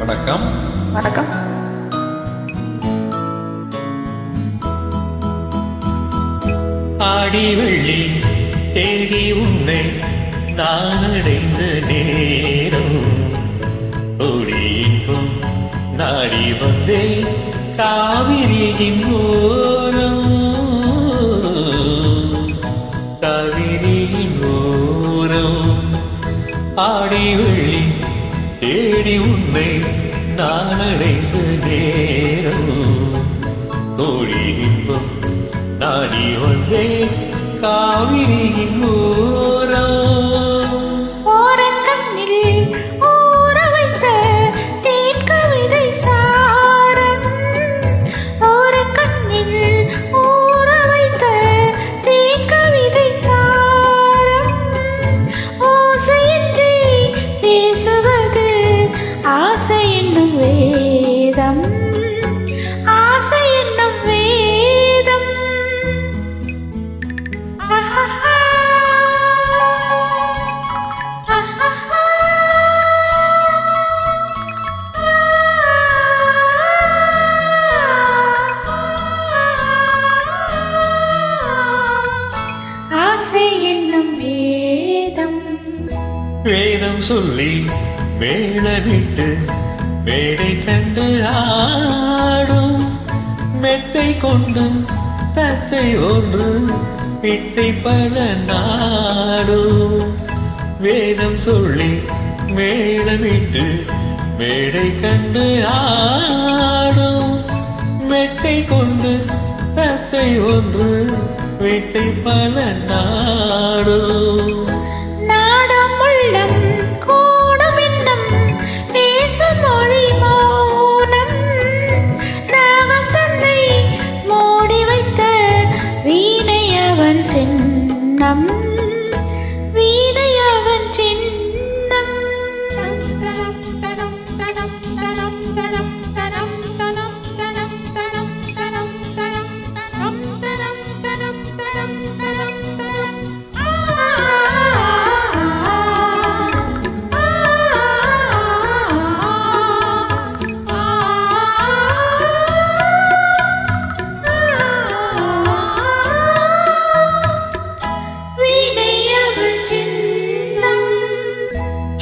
வணக்கம். வணக்கம். ஆடி வெள்ளி தேடி உன்னை நான் அடைந்த நேரம். இன்பம் நாடி வந்தே காவிரியின் ஓரம் தேடி உன்னை நான் அடைந்த நேரம். கோடி இன்பம் நாடி வந்தே காவிரியின் ஓரம். ஓரக்கண்ணில் ஊற வைத்த தேன் கவிதை சாரம். ஓரக்கண்ணில் ஊற வைத்த தேன் கவிதை சாரம். ஓசையின்றி வேதம் சொல்லி மேளவிட்டு வேடை கண்டு ஆடும். மெத்தை கொண்டு தத்தை ஒன்று வித்தை பல நாடும். வேதம் சொல்லி மேளவிட்டு மேடை கண்டு ஆடும். மெத்தை கொண்டு தத்தை ஒன்று வித்தை பல நாடும்.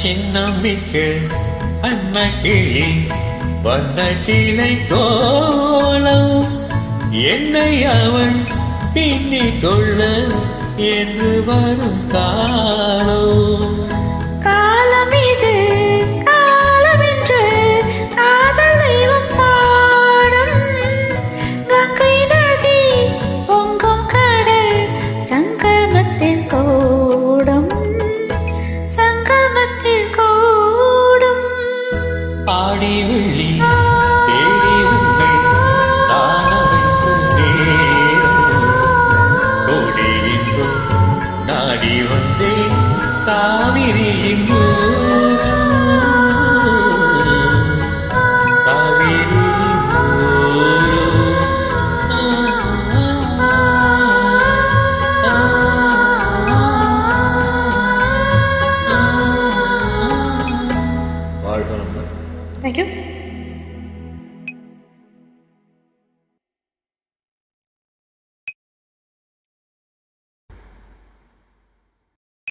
சின்னமிக்க அன்ன கிளி வண்ண சீலை கோலம். என்னை அவன் பின்னிக் கொள்ள என்று வரும் காலம். താമിരേ